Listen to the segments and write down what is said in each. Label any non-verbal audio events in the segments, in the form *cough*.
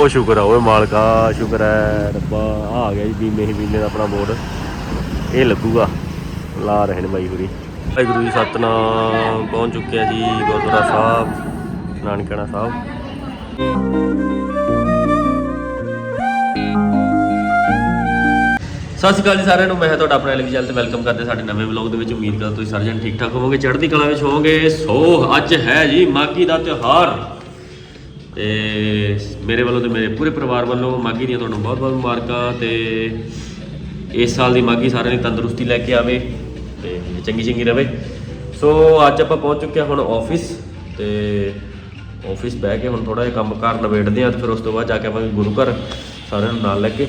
ਉਹ ਸ਼ੁਕਰ ਆ, ਓਏ ਮਾਲਕਾ, ਸ਼ੁਕਰ ਹੈ ਰੱਬਾ। ਆ ਗਿਆ ਜੀ, ਬੀਮੇ ਹੀ ਬੀਮੇ ਦਾ ਆਪਣਾ ਬੋਰਡ ਇਹ ਲੱਗੂਗਾ। ਲਾ ਰਹੇ ਨੇ ਬਾਈ ਗੁਰੀ ਵਾਹਿਗੁਰੂ ਜੀ, ਸਤਨਾਮ। ਪਹੁੰਚ ਚੁੱਕੇ ਆ ਜੀ ਗੁਰਦੁਆਰਾ ਸਾਹਿਬ ਨਾਨਕਣਾ ਸਾਹਿਬ। ਸਤਿ ਸ਼੍ਰੀ ਅਕਾਲ ਜੀ ਸਾਰਿਆਂ ਨੂੰ। ਮੈਂ ਹਾਂ ਤੁਹਾਡਾ ਆਪਣਾ ਐਲਵੀ ਚੈਨਲ ਤੇ ਵੈਲਕਮ ਕਰਦੇ ਸਾਡੇ ਨਵੇਂ ਵਲੌਗ ਦੇ ਵਿੱਚ। ਉਮੀਦ ਕਰਦਾ ਤੁਸੀਂ ਸਾਰੇ ਜਣ ਠੀਕ ਠਾਕ ਹੋਵੋਗੇ, ਚੜ੍ਹਦੀ ਕਲਾ ਵਿੱਚ ਹੋਵੋਗੇ। ਸੋ ਅੱਜ ਹੈ ਜੀ ਮਾਗੀ ਦਾ ਤਿਉਹਾਰ। ਤੇ ਮੇਰੇ ਵੱਲੋਂ ਤੇ ਮੇਰੇ ਪੂਰੇ ਪਰਿਵਾਰ ਵੱਲੋਂ ਮਾਗੀ ਦੀਆਂ ਤੁਹਾਨੂੰ ਬਹੁਤ ਬਹੁਤ ਮੁਬਾਰਕਾਂ ਤੇ ਇਸ ਸਾਲ ਦੀ ਮਾਗੀ ਸਾਰਿਆਂ ਦੀ ਤੰਦਰੁਸਤੀ ਲੈ ਕੇ ਆਵੇ ਤੇ ਚੰਗੀ ਚੰਗੀ ਰਵੇ। ਸੋ ਅੱਜ ਆਪਾਂ ਪਹੁੰਚ ਚੁੱਕੇ ਹਾਂ ਹੁਣ ਆਫਿਸ ਤੇ ਆਫਿਸ ਬਹਿ ਕੇ ਹੁਣ ਥੋੜਾ ਜਿਹਾ ਕੰਮ ਕਾਰ ਨਿਬੇੜਦੇ ਆ ਤੇ ਫਿਰ ਉਸ ਤੋਂ ਬਾਅਦ ਜਾ ਕੇ ਆਵਾਂਗੇ ਗੁਰੂ ਘਰ ਸਾਰਿਆਂ ਨੂੰ ਨਾਲ ਲੈ ਕੇ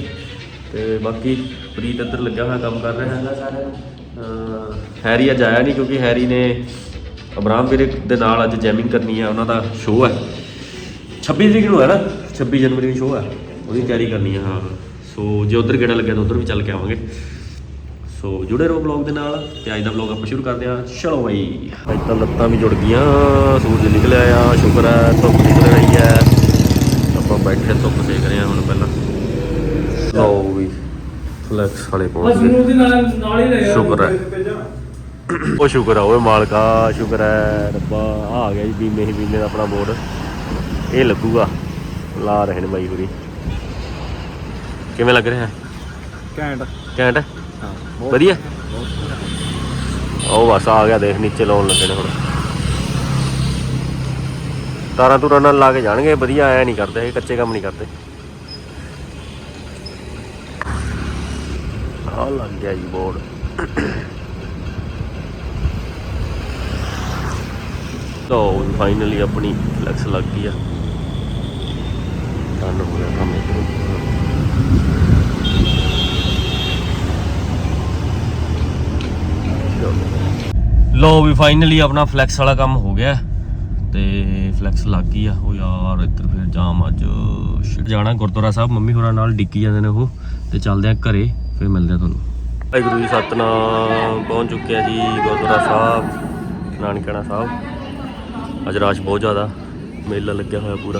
ਤੇ ਬਾਕੀ ਪ੍ਰੀਤ ਇੱਧਰ ਲੱਗਿਆ ਹੋਇਆ ਕੰਮ ਕਰ ਰਿਹਾ। ਹੈਗਾ ਸਾਰਿਆਂ ਨੂੰ। ਅਹ ਹੈਰੀ ਅੱਜ ਆਇਆ ਨਹੀਂ ਕਿਉਂਕਿ ਹੈਰੀ ਨੇ ਅਬਰਾਮ ਵੀਰੇ ਦੇ ਨਾਲ ਅੱਜ ਜੈਮਿੰਗ ਕਰਨੀ ਹੈ ਉਹਨਾਂ ਦਾ ਸ਼ੋਅ ਹੈ। 26 ਤਰੀਕ ਨੂੰ ਹੈ ਨਾ? 26 ਜਨਵਰੀ ਨੂੰ ਸ਼ੋਅ ਹੈ। ਉਹਦੀ ਤਿਆਰੀ ਕਰਨੀ ਹੈ ਹਾਂ। ਸੋ ਜੇ ਉਧਰ ਗੇੜਾ ਲੱਗਿਆ ਤਾਂ ਉਧਰ ਵੀ ਚੱਲ ਕੇ ਆਵਾਂਗੇ। ਸੋ ਜੁੜੇ ਰਹੋ ਬਲੌਗ ਦੇ ਨਾਲ ਤੇ ਅੱਜ ਦਾ ਬਲੌਗ ਆਪਾਂ ਸ਼ੁਰੂ ਕਰਦੇ ਹਾਂ। ਚਲੋ ਬਈ। ਅੱਜ ਤਾਂ ਲੱਤਾਂ ਵੀ ਜੁੜ ਗਈਆਂ। ਸੂਰਜ ਨਿਕਲਿਆ ਆ ਸ਼ੁਕਰ ਹੈ ਧੁੱਪ ਨਿਕਲ ਰਹੀ ਹੈ। ਆਪਾਂ ਬੈਠੇ ਧੁੱਪ ਸੇਕ ਰਹੇ ਹਾਂ ਹੁਣ ਪਹਿਲਾਂ। ਲਓ ਵੀ ਫਲੈਕਸ ਵਾਲੇ ਪਹੁੰਚ ਗਏ। ਸ਼ੁਕਰ ਹੈ। ਉਹ ਸ਼ੁਕਰ ਆ ਓਏ ਮਾਲਕਾ ਸ਼ੁਕਰ ਹੈ। ਰੱਬਾ ਆ ਗਿਆ ਜੀ ਬੀਮੇ ਹੀ ਬੀਮੇ ਦਾ ਆਪਣਾ ਬੋਰਡ ਇਹ ਲੱਗੂਗਾ। ਲਾ ਰਹੇ ਨੇ ਬਾਈ ਹੁਰੀ। ਕਿਵੇਂ ਲੱਗ ਰਿਹਾ? ਕੈਂਟ ਘੈਂਟ? ਹੈ? ਹਾਂ ਵਧੀਆ? ਉਹ ਬਸ ਆ ਗਿਆ ਦੇਖ ਨੀਚੇ ਲਾਉਣ ਲੱਗੇ ਨੇ ਹੁਣ। ਤਾਰਾਂ ਤੂਰਾਂ ਨਾਲ ਲਾ ਕੇ ਜਾਣਗੇ ਵਧੀਆ ਐ ਨਹੀਂ ਕਰਦੇ ਇਹ ਕੱਚੇ ਕੰਮ ਨਹੀਂ ਕਰਦੇ। ਆ ਲੱਗ ਗਿਆ ਜੀ ਬੋਰਡ। ਲੋ ਫਾਈਨਲੀ ਆਪਣੀ ਫਲੈਕਸ ਲੱਗ ਗਈ ਆ। ਡਨ ਹੋ ਗਿਆ ਕੰਮ ਲੋ ਵੀ ਫਾਈਨਲੀ ਆਪਣਾ ਫਲੈਕਸ ਵਾਲਾ ਕੰਮ ਹੋ ਗਿਆ। ਤੇ ਫਲੈਕਸ ਲੱਗ ਗਈ ਆ। ਉਹ ਯਾਰ ਇੱਧਰ ਫਿਰ ਜਾਮ ਅੱਜ ਜਾਣਾ ਗੁਰਦੁਆਰਾ ਸਾਹਿਬ। ਮੰਮੀ ਹੋਰਾਂ ਨਾਲ ਡਿੱਕੀ ਜਾਂਦੇ ਨੇ ਉਹ। ਤੇ ਚੱਲਦੇ ਆ ਘਰੇ। ਫਿਰ ਮਿਲਦੇ ਆ ਤੁਹਾਨੂੰ। ਵਾਹਿਗੁਰੂ ਜੀ ਸਤਨਾਮ। ਪਹੁੰਚ ਚੁੱਕੇ ਆ ਜੀ ਗੁਰਦੁਆਰਾ ਸਾਹਿਬ ਨਾਨਕਣਾ ਸਾਹਿਬ। ਅੱਜ ਰਾਸ਼ ਬਹੁਤ ਜ਼ਿਆਦਾ। ਮੇਲਾ ਲੱਗਿਆ ਹੋਇਆ ਪੂਰਾ।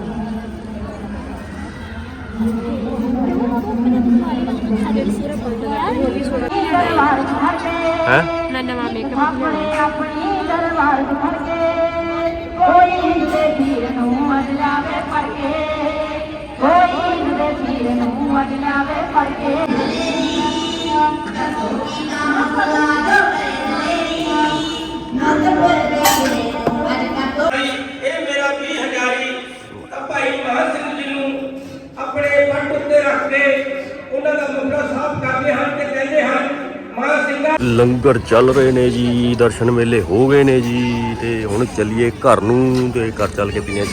ਹੈ ਮੈਂ ਨਵਾਂ ਮੇਕਅਪ ਆਪਣੇ ਆਪਣੀ ਦਰਬਾਰ ਫੜ ਕੇ ਕੋਈ ਦੇ ਪੀਰ ਨੂੰ ਅਜ ਲਾਵੇ ਫੜ ਕੇ ਕੋਈ ਦੇ ਪੀਰ ਨੂੰ ਅਜ ਲਾਵੇ ਫੜ ਕੇ। ਲੰਗਰ ਚੱਲ ਰਹੇ ਨੇ ਜੀ, ਦਰਸ਼ਨ ਮੇਲੇ ਹੋ ਗਏ ਨੇ ਜੀ, ਤੇ ਹੁਣ ਚੱਲੀਏ ਘਰ ਨੂੰ ਤੇ ਘਰ ਚੱਲ ਕੇ ਪੀਨੇ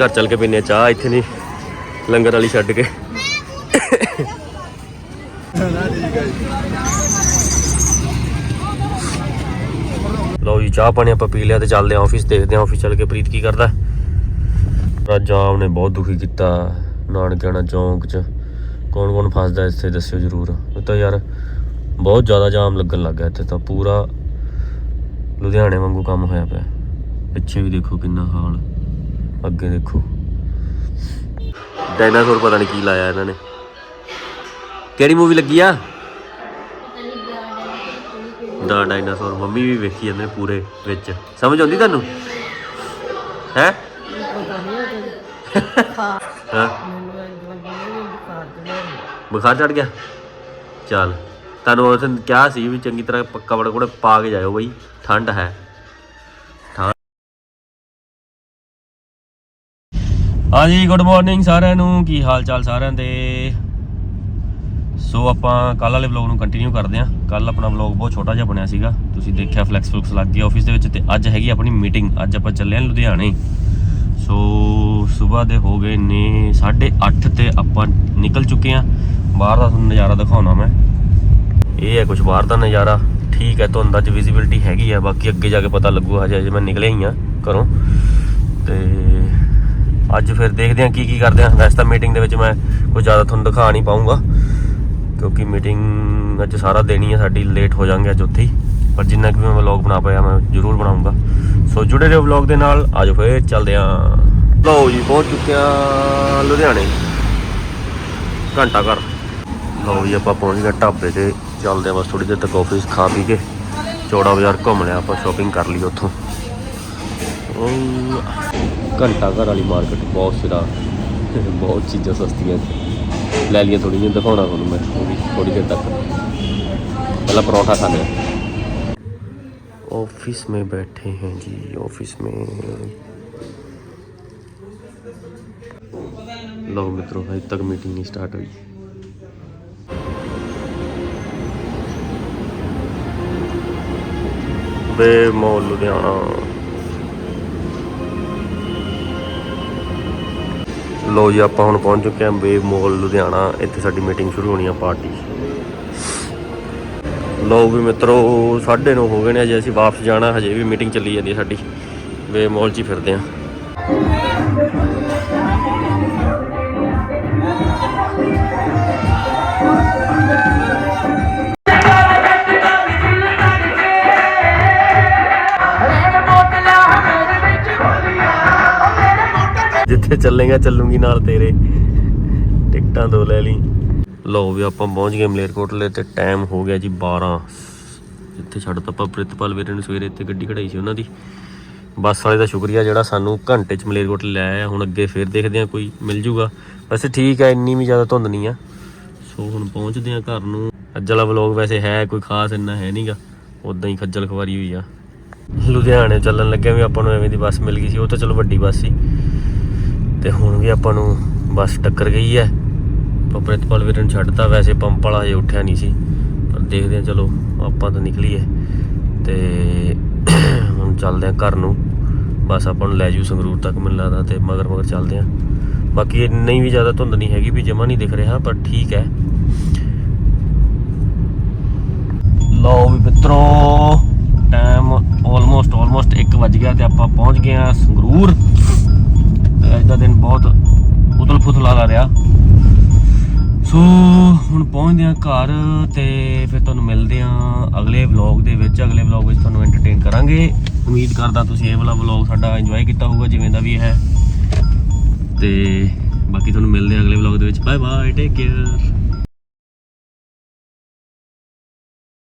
ਘਰ ਚੱਲ ਕੇ ਪੀਨੇ ਚਾਹ ਇੱਥੇ ਨਹੀਂ ਲੰਗਰ ਵਾਲੀ ਛੱਡ ਕੇ। ਲਓ ਜੀ, ਚਾਹ ਪਾਣੀ ਆਪਾਂ ਪੀ ਲਿਆ ਤੇ ਚੱਲਦੇ ਆਂ ਆਫਿਸ ਦੇਖਦੇ ਆਂ ਆਫਿਸ ਚੱਲ ਕੇ ਪ੍ਰੀਤ ਕੀ ਕਰਦਾ। ਰਾਜਾਮ ਨੇ ਬਹੁਤ ਦੁਖੀ ਕੀਤਾ ਨਾਨਕਿਆਣਾ ਚੌਂਕ 'ਚ। ਕੌਣ ਕੌਣ ਫਸਦਾ ਇੱਥੇ, ਦੱਸਿਓ ਜਰੂਰ। ਤਾਂ ਯਾਰ ਬਹੁਤ ਜ਼ਿਆਦਾ ਜਾਮ ਲੱਗਣ ਲੱਗ ਇੱਥੇ ਤਾਂ। ਪੂਰਾ ਲੁਧਿਆਣੇ ਵਾਂਗੂ ਕੰਮ ਹੋਇਆ ਪਿਆ। ਪਿੱਛੇ ਵੀ ਦੇਖੋ ਕਿੰਨਾ ਹਾਲ। ਅੱਗੇ ਦੇਖੋ। ਡਾਇਨਾਸੌਰ ਪਤਾ ਨਹੀਂ ਕੀ ਲਾਇਆ ਇਹਨਾਂ ਨੇ। ਕਿਹੜੀ ਮੂਵੀ ਲੱਗੀ ਆ? ਦਾ ਡਾਇਨਾਸੌਰ ਮੰਮੀ ਵੀ ਵੇਖੀ ਜਾਂਦੇ ਪੂਰੇ ਵਿੱਚ। ਸਮਝ ਆਉਂਦੀ ਤੁਹਾਨੂੰ? ਹੈ? ਹਾਂ। ਬੁਖਾਰ ਚੜ ਗਿਆ? ਚੱਲ। ਤੁਹਾਨੂੰ ਉਸ ਦਿਨ ਕਿਹਾ ਸੀ ਵੀ ਚੰਗੀ ਤਰ੍ਹਾਂ ਪੱਕਾ ਬੜਾ ਕੋੜੇ ਪਾ ਕੇ ਜਾਇਓ ਬਈ, ਠੰਡ ਹੈ। ਠੰਡ। ਹਾਂਜੀ ਗੁੱਡ ਮਾਰਨਿੰਗ ਸਾਰਿਆਂ ਨੂੰ, ਕੀ ਹਾਲ ਚਾਲ ਸਾਰਿਆਂ ਦੇ? ਸੋ ਆਪਾਂ ਕੱਲ ਵਾਲੇ ਵਲੌਗ ਨੂੰ ਕੰਟੀਨਿਊ ਕਰਦੇ ਹਾਂ। ਕੱਲ ਆਪਣਾ ਵਲੌਗ ਬਹੁਤ ਛੋਟਾ ਜਿਹਾ ਬਣਿਆ ਸੀਗਾ। ਤੁਸੀਂ ਦੇਖਿਆ ਫਲੈਕਸ ਫਲੈਕਸ ਲੱਗ ਗਈ ਆਫਿਸ ਦੇ ਵਿੱਚ ਤੇ ਅੱਜ ਹੈਗੀ ਆਪਣੀ ਮੀਟਿੰਗ ਅੱਜ ਆਪਾਂ ਚੱਲੇ ਹਾਂ ਲੁਧਿਆਣੇ। ਸੋ ਸਵੇਰ ਦੇ ਹੋ ਗਏ ਨੇ 8:30 ਤੇ ਆਪਾਂ ਨਿਕਲ ਚੁੱਕੇ ਹਾਂ। ਬਾਹਰ ਦਾ ਤੁਹਾਨੂੰ ਨਜ਼ਾਰਾ ਦਿਖਾਉਣਾ ਮੈਂ। ਇਹ ਹੈ ਕੁਝ ਬਾਹਰ ਦਾ ਨਜ਼ਾਰਾ। ਠੀਕ ਹੈ ਧੁੰਦਾਂ ਅੱਜ ਵਿਜ਼ਿਬਿਲਟੀ ਹੈਗੀ ਆ, ਬਾਕੀ ਅੱਗੇ ਜਾ ਕੇ ਪਤਾ ਲੱਗੂ ਹਜੇ ਜੇ ਮੈਂ ਨਿਕਲਿਆ ਹੀ ਆ ਘਰੋਂ। ਤੇ ਅੱਜ ਫਿਰ ਦੇਖਦੇ ਹਾਂ ਕੀ ਕੀ ਕਰਦੇ ਹਾਂ। ਵੈਸੇ ਤਾਂ ਮੀਟਿੰਗ ਦੇ ਵਿੱਚ ਮੈਂ ਕੁਝ ਜ਼ਿਆਦਾ ਤੁਹਾਨੂੰ ਦਿਖਾ ਨਹੀਂ ਪਾਉਂਗਾ ਕਿਉਂਕਿ ਮੀਟਿੰਗ ਅੱਜ ਸਾਰਾ ਦਿਨ ਹੀ ਹੈ ਸਾਡੀ ਲੇਟ ਹੋ ਜਾਾਂਗੇ ਅੱਜ ਉੱਥੇ ਹੀ। ਪਰ ਜਿੰਨਾ ਕਿ ਮੈਂ ਵਲੌਗ ਬਣਾ ਪਾਇਆ, ਮੈਂ ਜ਼ਰੂਰ ਬਣਾਉਂਗਾ ਸੋ ਜੁੜੇ ਰਹੋ ਵਲੌਗ ਦੇ ਨਾਲ, ਆਜੋ ਫਿਰ ਚੱਲਦੇ ਆਂ ਲਓ ਜੀ, ਪਹੁੰਚ ਚੁੱਕੇ ਆ ਲੁਧਿਆਣੇ। ਘੰਟਾ ਘਰ। ਲਓ ਜੀ, ਆਪਾਂ ਪਹੁੰਚ ਗਏ ਢਾਬੇ ਤੇ। ਚੱਲਦੇ ਆ ਬਸ ਥੋੜੀ ਦੇਰ ਤੱਕ ਆਫਿਸ ਖਾ ਪੀ ਕੇ ਚੌੜਾ ਬਾਜ਼ਾਰ ਘੁੰਮ ਲਿਆ ਆਪਾਂ ਸ਼ਾਪਿੰਗ ਕਰ ਲਈ ਉੱਥੋਂ ਉਹ ਘੰਟਾ ਘਰ ਵਾਲੀ ਮਾਰਕੀਟ ਬਹੁਤ ਸਿਰਾ ਬਹੁਤ ਚੀਜ਼ਾਂ ਸਸਤੀਆਂ ਲੈ ਲਈਆਂ ਥੋੜੀ ਜਿਹੀ ਦਿਖਾਉਣਾ ਤੁਹਾਨੂੰ ਮੈਂ ਉਹ ਵੀ ਥੋੜੀ ਦੇਰ ਤੱਕ ਪਹਿਲਾਂ ਪਰੌਂਠਾ ਖਾ ਲਿਆ ऑफिस में बैठे हैं जी ऑफिस में लो मित्रों अभी तक मीटिंग नहीं स्टार्ट हुई ਬੇ ਮੋਲ ਲੁਧਿਆਣਾ। ਲੋ ਜੀ, ਆਪਾਂ ਹੁਣ ਪਹੁੰਚ ਚੁੱਕੇ ਹਾਂ ਬੇ ਮੋਲ ਲੁਧਿਆਣਾ। ਇੱਥੇ ਸਾਡੀ ਮੀਟਿੰਗ ਸ਼ੁਰੂ ਹੋਣੀ ਆ ਪਾਰਟੀ ਲੋ ਵੀ ਮਿੱਤਰੋ 9:30 ਹੋ ਗਏ ਨੇ, ਅਜੇ ਅਸੀਂ ਵਾਪਸ ਜਾਣਾ, ਹਜੇ ਵੀ ਮੀਟਿੰਗ ਚੱਲੀ ਜਾਂਦੀ ਹੈ ਸਾਡੀ। ਬੇ ਮੋਲ 'ਚ ਹੀ ਫਿਰਦੇ ਆਂ। ਜਿੱਥੇ ਚੱਲੇਗਾ, ਚੱਲੂਗੀ ਨਾਲ ਤੇਰੇ। ਟਿਕਟਾਂ ਦੋ ਲੈ ਲਈ। ਲਓ ਵੀ ਆਪਾਂ ਪਹੁੰਚ ਗਏ ਮਲੇਰਕੋਟਲੇ ਤੇ ਟਾਈਮ ਹੋ ਗਿਆ ਜੀ 12 ਇੱਥੇ ਛੱਡ ਤਾ ਆਪਾਂ ਪ੍ਰਿਤਪਾਲ ਵੀਰੇ ਨੂੰ ਸਵੇਰੇ ਇੱਥੇ ਗੱਡੀ ਖੜਾਈ ਸੀ ਉਹਨਾਂ ਦੀ। ਬੱਸ ਵਾਲੇ ਦਾ ਸ਼ੁਕਰੀਆ ਜਿਹੜਾ ਸਾਨੂੰ ਘੰਟੇ ਚ ਮਲੇਰਕੋਟਲੇ ਲੈ ਆਇਆ। ਹੁਣ ਅੱਗੇ ਫੇਰ ਦੇਖਦੇ ਆ ਕੋਈ ਮਿਲ ਜੂਗਾ। ਵੈਸੇ ਠੀਕ ਹੈ ਇੰਨੀ ਵੀ ਜ਼ਿਆਦਾ ਧੁੰਦ ਨਹੀਂ ਆ। ਸੋ ਹੁਣ ਪਹੁੰਚਦੇ ਆ ਘਰ ਨੂੰ। ਅੱਜ ਵਾਲਾ ਵਲੌਗ ਵੈਸੇ ਹੈ, ਕੋਈ ਖਾਸ ਇੰਨਾ ਹੈ ਨਹੀਂਗਾ ਉਦਾਂ ਹੀ ਖੱਜਲ ਖਵਾਰੀ ਹੋਈ ਆ। ਲੁਧਿਆਣੇ ਚੱਲਣ ਲੱਗਿਆ ਵੀ ਆਪਾਂ ਨੂੰ ਐਵੇਂ ਦੀ ਬੱਸ ਮਿਲ ਗਈ ਸੀ। ਉਹ ਤਾਂ ਚਲੋ ਵੱਡੀ ਬੱਸ ਸੀ। ਤੇ ਹੁਣ ਵੀ ਆਪਾਂ ਨੂੰ ਬੱਸ ਟੱਕਰ ਗਈ ਹੈ। ਪਰ ਪ੍ਰਿਤਪਾਲ ਵੀਰ ਨੂੰ ਛੱਡਤਾ, ਵੈਸੇ ਪੰਪ ਵਾਲਾ ਹਜੇ ਉੱਠਿਆ ਨਹੀਂ ਸੀ। ਪਰ ਦੇਖਦੇ ਆ ਚਲੋ ਆਪਾਂ ਤਾਂ ਨਿਕਲੀਏ ਤੇ *coughs* ਹੁਣ ਚੱਲਦੇ ਆ ਘਰ ਨੂੰ। ਬਸ ਆਪਾਂ ਨੂੰ ਲੈ ਜੂ ਸੰਗਰੂਰ ਤੱਕ ਮੈਨੂੰ ਲੱਗਦਾ ਤੇ ਮਗਰ ਮਗਰ ਚੱਲਦੇ ਆ ਬਾਕੀ ਇੰਨੀ ਵੀ ਜ਼ਿਆਦਾ ਧੁੰਦ ਨਹੀਂ ਹੈਗੀ ਵੀ ਜਮਾ ਨਹੀਂ ਦਿਖ ਰਿਹਾ, ਪਰ ਠੀਕ ਹੈ। ਲਓ ਵੀ ਮਿੱਤਰੋ ਟਾਈਮ ਆਲਮੋਸਟ ਆਲਮੋਸਟ 1 ਵਜ ਗਿਆ ਤੇ ਆਪਾਂ ਪਹੁੰਚ ਗਏ ਆ ਸੰਗਰੂਰ। ਅੱਜ ਦਾ ਦਿਨ ਬਹੁਤ ਉਤਲ ਫੁਤਲ ਦਾ ਰਿਹਾ। ਸੋ, ਹੁਣ ਪਹੁੰਚਦੇ ਆ ਘਰ ਤੇ ਫਿਰ ਤੁਹਾਨੂੰ ਮਿਲਦੇ ਆ ਅਗਲੇ ਵਲੌਗ ਦੇ ਵਿੱਚ। ਅਗਲੇ ਵਲੌਗ ਵਿੱਚ ਤੁਹਾਨੂੰ ਐਂਟਰਟੇਨ ਕਰਾਂਗੇ। ਉਮੀਦ ਕਰਦਾ ਤੁਸੀਂ ਇਹ ਵਾਲਾ ਵਲੌਗ ਸਾਡਾ ਇੰਜੋਏ ਕੀਤਾ ਹੋਊਗਾ, ਜਿਵੇਂ ਦਾ ਵੀ ਹੈ। ਤੇ ਬਾਕੀ ਤੁਹਾਨੂੰ ਮਿਲਦੇ ਆ ਅਗਲੇ ਵਲੌਗ ਦੇ ਵਿੱਚ। Bye bye take care